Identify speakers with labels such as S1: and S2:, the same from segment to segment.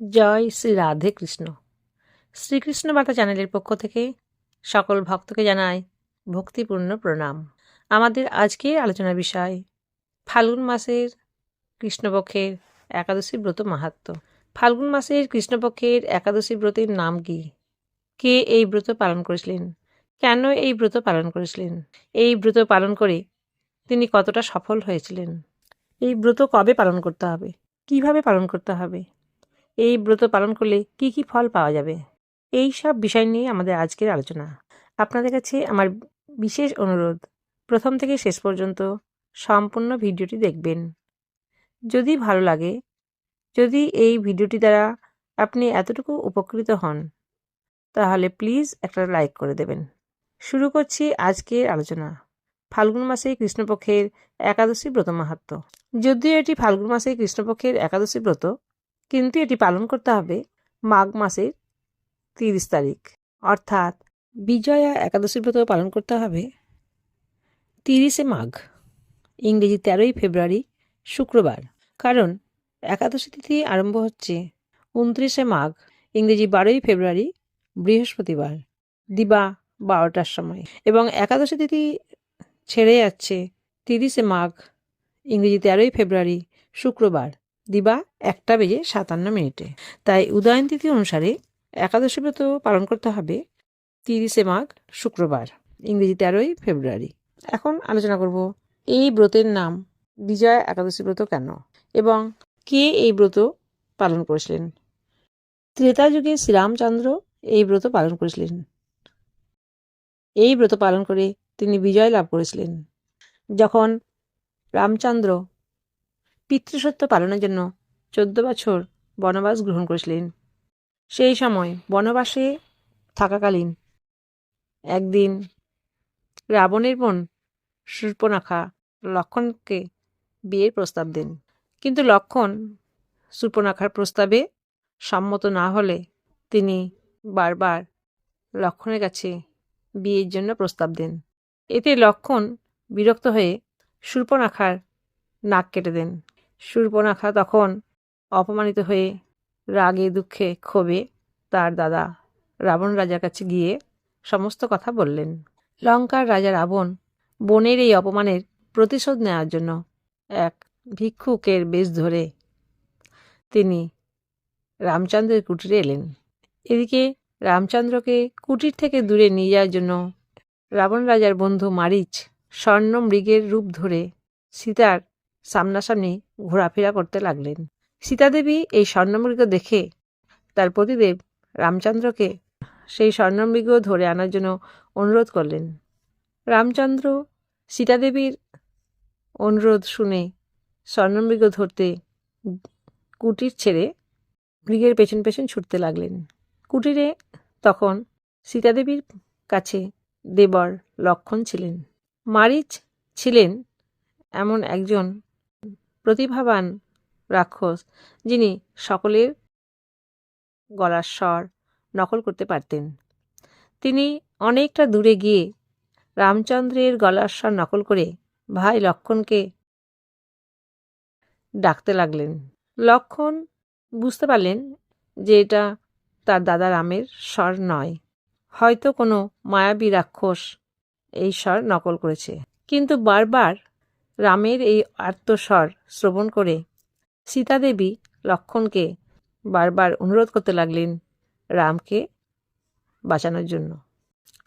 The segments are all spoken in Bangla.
S1: জয় শ্রী রাধে কৃষ্ণ। শ্রীকৃষ্ণ বার্তা চ্যানেলের পক্ষ থেকে সকল ভক্তকে জানায় ভক্তিপূর্ণ প্রণাম। আমাদের আজকের আলোচনার বিষয়, ফাল্গুন মাসের কৃষ্ণপক্ষের একাদশী ব্রত মাহাত্ম। ফাল্গুন মাসের কৃষ্ণপক্ষের একাদশী ব্রতের নাম কি? কে এই ব্রত পালন করেছিলেন? কেন এই ব্রত পালন করেছিলেন? এই ব্রত পালন করে তিনি কতটা সফল হয়েছিলেন? এই ব্রত কবে পালন করতে হবে? কীভাবে পালন করতে হবে? এই ব্রত পালন করলে কি কি ফল পাওয়া যাবে? এই সব বিষয় নিয়ে আমাদের আজকের আলোচনা। আপনাদের কাছে আমার বিশেষ অনুরোধ, প্রথম থেকে শেষ পর্যন্ত সম্পূর্ণ ভিডিওটি দেখবেন। যদি ভালো লাগে, যদি এই ভিডিওটি দ্বারা আপনি এতটুকু উপকৃত হন, তাহলে প্লিজ একটা লাইক করে দেবেন। শুরু করছি আজকের আলোচনা। ফাল্গুন মাসে কৃষ্ণপক্ষের একাদশী ব্রত মাহাত্ম যদিও এটি ফাল্গুন মাসে কৃষ্ণপক্ষের একাদশী ব্রত কিন্তু এটি পালন করতে হবে মাঘ মাসের তিরিশ তারিখ। অর্থাৎ বিজয়া একাদশী ব্রত পালন করতে হবে তিরিশে মাঘ, ইংরেজি তেরোই ফেব্রুয়ারি, শুক্রবার। কারণ একাদশী তিথি আরম্ভ হচ্ছে উনত্রিশে মাঘ, ইংরেজি বারোই ফেব্রুয়ারি, বৃহস্পতিবার, দিবা বারোটার সময়। এবং একাদশী তিথি ছেড়ে যাচ্ছে তিরিশে মাঘ, ইংরেজি তেরোই ফেব্রুয়ারি, শুক্রবার। দিবা একটা বেজে সাতান্ন মিনিটে। তাই উদয়ন তিথি অনুসারে একাদশী ব্রত পালন করতে হবে তিরিশে মাঘ শুক্রবার, ইংরেজি তেরোই ফেব্রুয়ারি। এখন আলোচনা করব, এই ব্রতের নাম বিজয়া একাদশী ব্রত কেন এবং কে এই ব্রত পালন করেছিলেন? ত্রেতা যুগে শ্রীরামচন্দ্র এই ব্রত পালন করেছিলেন। এই ব্রত পালন করে তিনি বিজয় লাভ করেছিলেন। যখন রামচন্দ্র পিতৃসত্য পালনের জন্য চোদ্দ বছর বনবাস গ্রহণ করেছিলেন। সেই সময় বনবাসে থাকাকালীন একদিন রাবণের বোন সূর্পনাখা লক্ষণকে বিয়ের প্রস্তাব দেন। কিন্তু লক্ষণ সূর্পনাখার প্রস্তাবে সম্মত না হলে তিনি বারবার লক্ষণের কাছে বিয়ের জন্য প্রস্তাব দেন। এতে লক্ষণ বিরক্ত হয়ে সূর্পনাখার নাক কেটে দেন। সূর্পনাখা তখন। অপমানিত হয়ে রাগে দুঃখে ক্ষোভে তার দাদা রাবণ রাজার কাছে গিয়ে সমস্ত কথা বললেন। লঙ্কার রাজা রাবণ বোনের এই অপমানের প্রতিশোধ নেওয়ার জন্য এক ভিক্ষুকের বেশ ধরে তিনি রামচন্দ্রের কুটিরে এলেন। এদিকে রামচন্দ্রকে কুটির থেকে দূরে নিয়ে যাওয়ার জন্য রাবণ রাজার বন্ধু মারিচ স্বর্ণ মৃগের রূপ ধরে সীতার সামনাসামনি ঘোরাফেরা করতে লাগলেন। সীতাদেবী এই স্বর্ণমৃগ দেখে তার পতিদেব রামচন্দ্রকে সেই স্বর্ণমৃগ ধরে আনার জন্য অনুরোধ করলেন। রামচন্দ্র সীতাদেবীর অনুরোধ শুনে স্বর্ণমৃগ ধরতে কুটির ছেড়ে মৃগের পেছন পেছন ছুটতে লাগলেন। কুটিরে তখন সীতাদেবীর কাছে দেবর লক্ষণ ছিলেন। মারিচ ছিলেন এমন একজন প্রতিভাবান রাক্ষস, যিনি সকলের গলার স্বর নকল করতে পারতেন। তিনি অনেকটা দূরে গিয়ে রামচন্দ্রের গলার স্বর নকল করে ভাই লক্ষণকে ডাকতে লাগলেন। লক্ষণ বুঝতে পারলেন যে এটা তার দাদা রামের স্বর নয়। হয়তো কোনো মায়াবী রাক্ষস এই স্বর নকল করেছে। কিন্তু বারবার রামের এই আত্মস্বর শ্রবণ করে সীতাদেবী লক্ষণকে বারবার অনুরোধ করতে লাগলেন রামকে বাঁচানোর জন্য।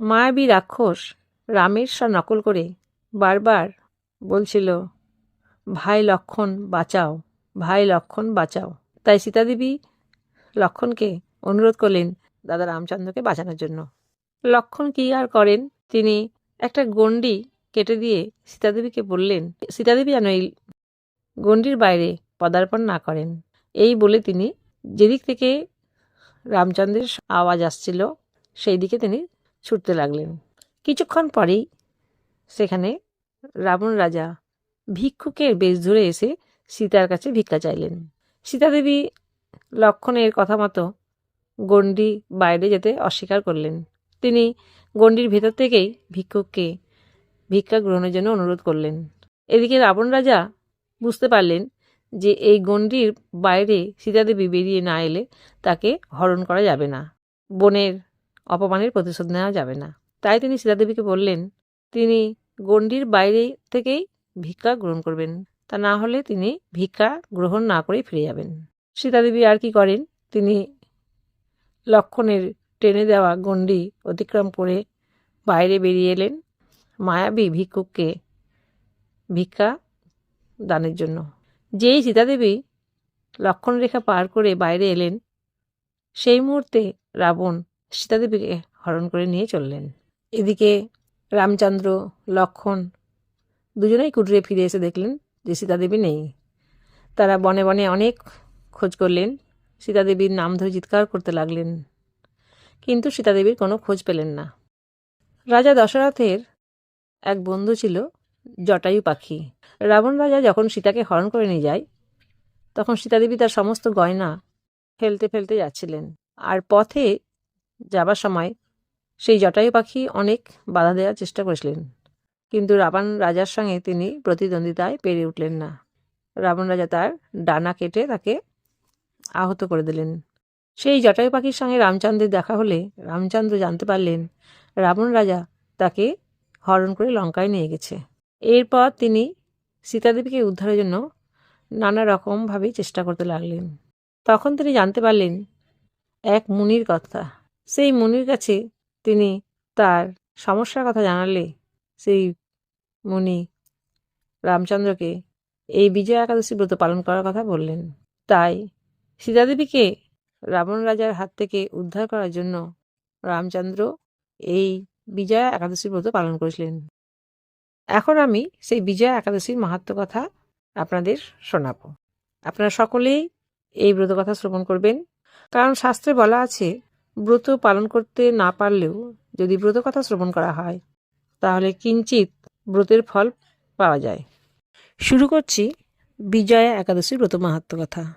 S1: মায়াবী রাক্ষস রামের স্বর নকল করে বারবার বলছিল, ভাই লক্ষণ বাঁচাও, ভাই লক্ষণ বাঁচাও। তাই সীতাদেবী লক্ষণকে অনুরোধ করলেন দাদা রামচন্দ্রকে বাঁচানোর জন্য। লক্ষণ কী আর করেন? তিনি একটা গণ্ডি কেটে দিয়ে সীতাদেবীকে বললেন, সীতাদেবী যেন এই গণ্ডির বাইরে পদার্পণ না করেন। এই বলে তিনি যেদিক থেকে রামচন্দ্রের আওয়াজ আসছিল সেই দিকে তিনি ছুটতে লাগলেন। কিছুক্ষণ পরেই সেখানে রাবণ রাজা ভিক্ষুকের বেশ ধরে এসে সীতার কাছে ভিক্ষা চাইলেন। সীতাদেবী লক্ষণের কথা মতো গণ্ডি বাইরে যেতে অস্বীকার করলেন। তিনি গণ্ডির ভেতর থেকেই ভিক্ষুককে ভিক্ষা গ্রহণের জন্য অনুরোধ করলেন। এদিকে রাবণ রাজা বুঝতে পারলেন যে এই গণ্ডির বাইরে সীতাদেবী বেরিয়ে না এলে তাকে হরণ করা যাবে না, বনের অপমানের প্রতিশোধ নেওয়া যাবে না। তাই তিনি সীতাদেবীকে বললেন, তিনি গণ্ডির বাইরে থেকেই ভিক্ষা গ্রহণ করবেন, তা না হলে তিনি ভিক্ষা গ্রহণ না করে ফিরে যাবেন। সীতাদেবী আর কি করেন? তিনি লক্ষণের টেনে দেওয়া গণ্ডি অতিক্রম করে বাইরে বেরিয়ে এলেন। মায়াবী ভিক্ষুককে ভিক্ষা দানের জন্য। যেই সীতাদেবী লক্ষণ রেখা পার করে বাইরে এলেন, সেই মুহূর্তে রাবণ সীতাদেবীকে হরণ করে নিয়ে চললেন। এদিকে রামচন্দ্র, লক্ষণ দুজনেই কুটুরে ফিরে এসে দেখলেন যে সীতাদেবী নেই। তারা বনে বনে অনেক খোঁজ করলেন, সীতাদেবীর নাম ধরে চিৎকার করতে লাগলেন, কিন্তু সীতাদেবীর কোনো খোঁজ পেলেন না। রাজা দশরথের এক বন্ধু ছিল, জটায়ু পাখি। রাবণ রাজা যখন সীতাকে হরণ করে নিয়ে যায়, তখন সীতাদেবী তার সমস্ত গয়না ফেলতে ফেলতে যাচ্ছিলেন। আর পথে যাবার সময় সেই জটায়ু পাখি অনেক বাধা দেওয়ার চেষ্টা করেছিলেন। কিন্তু রাবণ রাজার সঙ্গে তিনি প্রতিদ্বন্দ্বিতায় পেরে উঠলেন না। রাবণ রাজা তার ডানা কেটে তাকে আহত করে দিলেন। সেই জটায়ু পাখির সঙ্গে রামচন্দ্রের দেখা হলে রামচন্দ্র জানতে পারলেন, রাবণ রাজা তাকে হরণ করে লঙ্কায় নিয়ে গেছে। এরপর তিনি সীতাদেবীকে উদ্ধারের জন্য নানা রকমভাবে চেষ্টা করতে লাগলেন। তখন তিনি জানতে পারলেন এক মুনির কথা। সেই মুনির কাছে তিনি তার সমস্যার কথা জানালে সেই মুনি রামচন্দ্রকে এই বিজয়া একাদশী ব্রত পালন করার কথা বললেন। তাই সীতাদেবীকে রাবণ রাজার হাত থেকে উদ্ধার করার জন্য রামচন্দ্র এই বিজয়া একাদশীর ব্রত পালন করেছিলেন। এখন আমি সেই বিজয়া একাদশীর মাহাত্ম কথা আপনাদের শোনাব। আপনারা সকলেই এই ব্রত কথা শ্রবণ করবেন। কারণ শাস্ত্রে বলা আছে, ব্রত পালন করতে না পারলেও যদি ব্রত কথা শ্রবণ করা হয়, তাহলে কিঞ্চিত ব্রতের ফল পাওয়া যায়। শুরু করছি বিজয়া একাদশীর ব্রত মাহাত্ম কথা।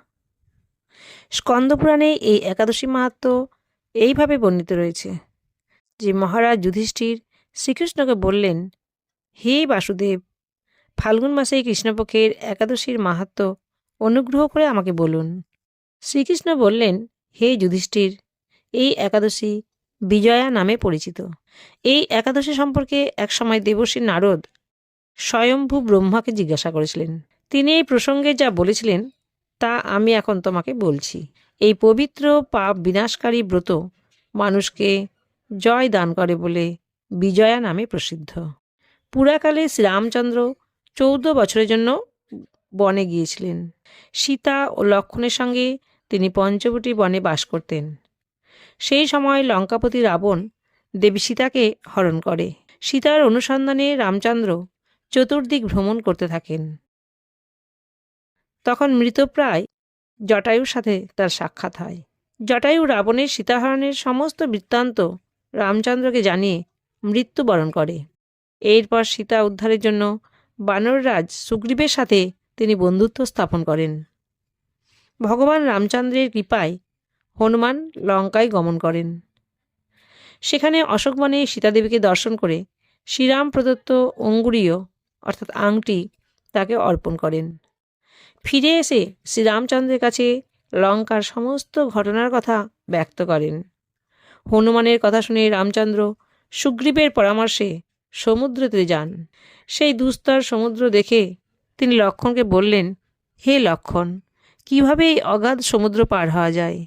S1: স্কন্দপুরাণে এই একাদশী মাহাত্ম এইভাবে বর্ণিত রয়েছে। যে মহারাজ যুধিষ্ঠির শ্রীকৃষ্ণকে বললেন, হে বাসুদেব, ফাল্গুন মাসে কৃষ্ণপক্ষের একাদশীর মাহাত্ম অনুগ্রহ করে আমাকে বলুন। শ্রীকৃষ্ণ বললেন, হে যুধিষ্ঠির, এই একাদশী বিজয়া নামে পরিচিত। এই একাদশী সম্পর্কে একসময় দেবশ্রী নারদ স্বয়ম্ভু ব্রহ্মাকে জিজ্ঞাসা করেছিলেন। তিনি এই প্রসঙ্গে যা বলেছিলেন, তা আমি এখন তোমাকে বলছি। এই পবিত্র পাপ বিনাশকারী ব্রত মানুষকে জয় দান করে বলে বিজয়া নামে প্রসিদ্ধ। পুরাকালে শ্রীরামচন্দ্র চৌদ্দ বছরের জন্য বনে গিয়েছিলেন। সীতা ও লক্ষণের সঙ্গে তিনি পঞ্চবটি বনে বাস করতেন। সেই সময় লঙ্কাপতি রাবণ দেবী সীতাকে হরণ করে। সীতার অনুসন্ধানে রামচন্দ্র চতুর্দিক ভ্রমণ করতে থাকেন। তখন মৃতপ্রায় জটায়ুর সাথে তার সাক্ষাৎ হয়। জটায়ু রাবণের সীতাহরণের সমস্ত বৃত্তান্ত রামচন্দ্রকে জানিয়ে মৃত্যুবরণ করে। এরপর সীতা উদ্ধারের জন্য বানররাজ সুগ্রীবের সাথে তিনি বন্ধুত্ব স্থাপন করেন। ভগবান রামচন্দ্রের কৃপায় হনুমান লঙ্কায় গমন করেন। সেখানে অশোকবনে সীতাদেবীকে দর্শন করে শ্রীরাম প্রদত্ত অঙ্গুরীয়, অর্থাৎ আংটি, তাকে অর্পণ করেন। ফিরে এসে শ্রীরামচন্দ্রের কাছে লঙ্কার সমস্ত ঘটনার কথা ব্যক্ত করেন। হনুমানের কথা শুনে রামচন্দ্র সুগ্রীবের পরামর্শে সমুদ্রতে যান। সেই দুস্তর সমুদ্র দেখে তিনি লক্ষণকে বললেন, হে লক্ষণ, কীভাবে এই অগাধ সমুদ্র পার হওয়া যায়?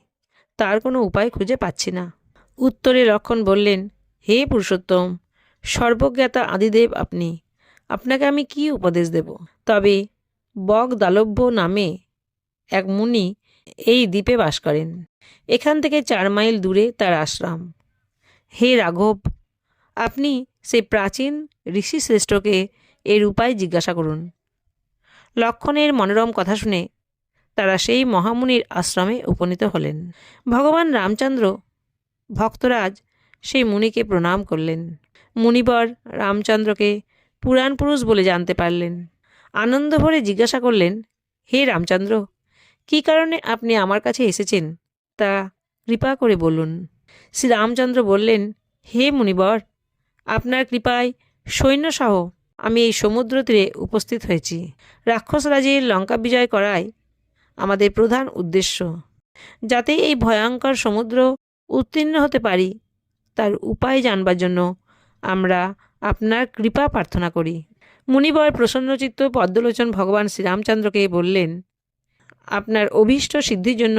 S1: তার কোনো উপায় খুঁজে পাচ্ছি না। উত্তরে লক্ষণ বললেন, হে পুরুষোত্তম, সর্বজ্ঞাতা আদিদেব আপনি, আপনাকে আমি কি উপদেশ দেব? তবে বক দালব্য নামে এক মুনি এই দ্বীপে বাস করেন। এখান থেকে চার মাইল দূরে তার আশ্রম। হে রাঘব, আপনি সেই প্রাচীন ঋষি শ্রেষ্ঠকে এর উপায় জিজ্ঞাসা করুন। লক্ষণের মনোরম কথা শুনে তারা সেই মহামুনির আশ্রমে উপনীত হলেন। ভগবান রামচন্দ্র ভক্তরাজ সেই মুনিকে প্রণাম করলেন। মুনিবর রামচন্দ্রকে পুরাণ পুরুষ বলে জানতে পারলেন। আনন্দ ভরে জিজ্ঞাসা করলেন, হে রামচন্দ্র, কী কারণে আপনি আমার কাছে এসেছেন? তা কৃপা করে বলুন। শ্রী রামচন্দ্র বললেন, হে মুনিবর, আপনার কৃপায় সৈন্যসহ আমি এই সমুদ্র তীরে উপস্থিত হয়েছি। রাক্ষস রাজের লঙ্কা বিজয় করাই আমাদের প্রধান উদ্দেশ্য। যাতে এই ভয়ঙ্কর সমুদ্র উত্তীর্ণ হতে পারি, তার উপায় জানবার জন্য আমরা আপনার কৃপা প্রার্থনা করি। মুনিবর প্রসন্নচিত্ত পদ্মলোচন ভগবান শ্রীরামচন্দ্রকে বললেন, আপনার অভীষ্ট সিদ্ধির জন্য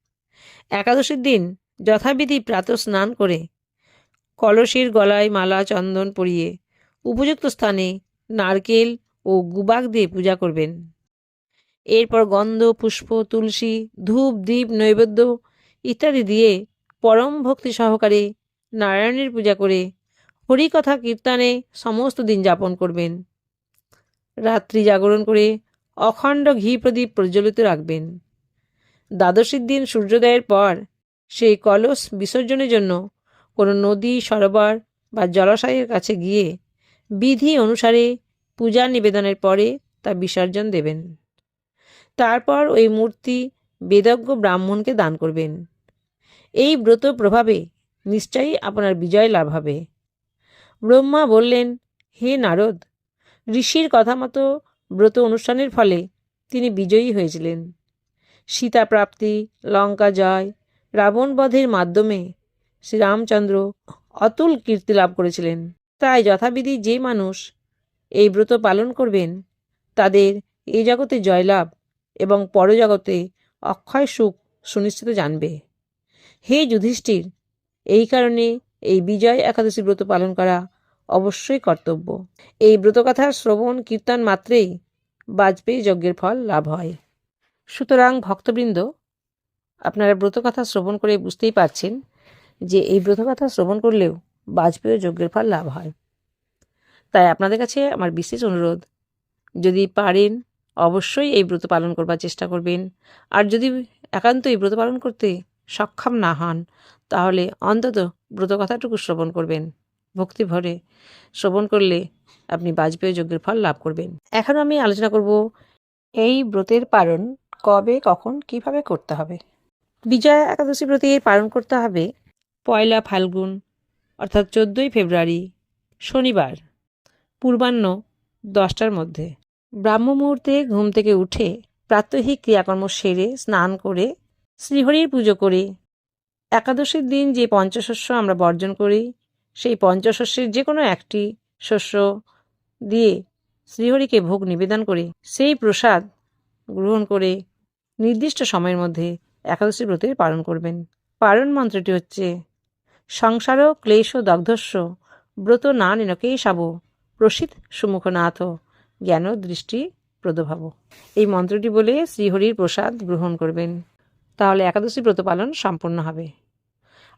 S1: একাদশীর দিন যথাবিধি প্রাত স্নান করে কলসের গলায় মালা, চন্দন পরিয়ে উপযুক্ত স্থানে নারকেল ও গুবাক দিয়ে পূজা করবেন। এরপর গন্ধ, পুষ্প, তুলসী, ধূপ দ্বীপ নৈবেদ্য ইত্যাদি দিয়ে পরম ভক্তি সহকারে নারায়ণের পূজা করে হরিকথা কীর্তনে সমস্ত দিন যাপন করবেন। রাত্রি জাগরণ করে অখণ্ড ঘি প্রদীপ প্রজ্বলিত রাখবেন। দ্বাদশীর দিন সূর্যোদয়ের পর সেই কলস বিসর্জনের জন্য কোনো নদী, সরোবর বা জলাশয়ের কাছে গিয়ে বিধি অনুসারে পূজা নিবেদনের পরে তা বিসর্জন দেবেন। তারপর ওই মূর্তি বেদজ্ঞ ব্রাহ্মণকে দান করবেন। এই ব্রত প্রভাবে নিশ্চয়ই আপনার বিজয় লাভ হবে। ব্রহ্মা বললেন, হে নারদ, ঋষির কথা মতো ব্রত অনুষ্ঠানের ফলে তিনি বিজয়ী হয়েছিলেন। সীতা প্রাপ্তি লঙ্কা জয়, রাবণ বধের মাধ্যমে শ্রীরামচন্দ্র অতুল কীর্তি লাভ করেছিলেন। তাই যথাবিধি যে মানুষ এই ব্রত পালন করবেন, তাদের এই জগতে জয়লাভ এবং পরজগতে অক্ষয় সুখ সুনিশ্চিত জানবে। হে যুধিষ্ঠির, এই কারণে এই বিজয় একাদশী ব্রত পালন করা অবশ্যই কর্তব্য। এই ব্রতকথার শ্রবণ কীর্তন মাত্রেই বাজপেয়ী যজ্ঞের ফল লাভ হয়। সুতরাং ভক্তবৃন্দ, আপনারা ব্রতকথা শ্রবণ করে বুঝতেই পারছেন যে এই ব্রতকথা শ্রবণ করলেও বাজপেয়ী যজ্ঞের ফল লাভ হয়। তাই আপনাদের কাছে আমার বিশেষ অনুরোধ, যদি পারেন অবশ্যই এই ব্রত পালন করবার চেষ্টা করবেন। আর যদি একান্ত এই ব্রত পালন করতে সক্ষম না হন, তাহলে অন্তত ব্রত কথাটুকু শ্রবণ করবেন। ভক্তি ভরে শ্রবণ করলে আপনি বাজপেয়ী যজ্ঞের ফল লাভ করবেন। এখন আমি আলোচনা করব এই ব্রতের পালন কবে, কখন, কীভাবে করতে হবে? বিজয়া একাদশী ব্রতের পালন করতে হবে পয়লা ফাল্গুন, অর্থাৎ চোদ্দোই ফেব্রুয়ারি, শনিবার, পূর্বাহ্ন দশটার মধ্যে। ব্রাহ্ম মুহূর্তে ঘুম থেকে উঠে প্রাত্যহিক ক্রিয়াকর্ম সেরে স্নান করে শ্রীহরির পুজো করে। একাদশীর দিন যে পঞ্চশস্য আমরা বর্জন করি, সেই পঞ্চশস্যের যে কোনো একটি শস্য দিয়ে শ্রীহরিকে ভোগ নিবেদন করে। সেই প্রসাদ গ্রহণ করে নির্দিষ্ট সময়ের মধ্যে একাদশী ব্রতের পালন করবেন। পালন মন্ত্রটি হচ্ছে, সংসার ক্লেশ দগ্ধস্য, ব্রত না নিনকেই সাব প্রসিদ্ধ সুমুখনাথ, জ্ঞান দৃষ্টি প্রদভাব এই মন্ত্রটি বলে শ্রীহরির প্রসাদ গ্রহণ করবেন। তাহলে একাদশী ব্রত পালন সম্পূর্ণ হবে।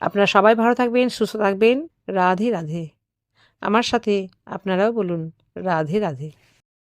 S1: আপনারা সবাই ভালো থাকবেন, সুস্থ থাকবেন। রাধে রাধে। আমার সাথে আপনারাও বলুন, রাধে রাধে।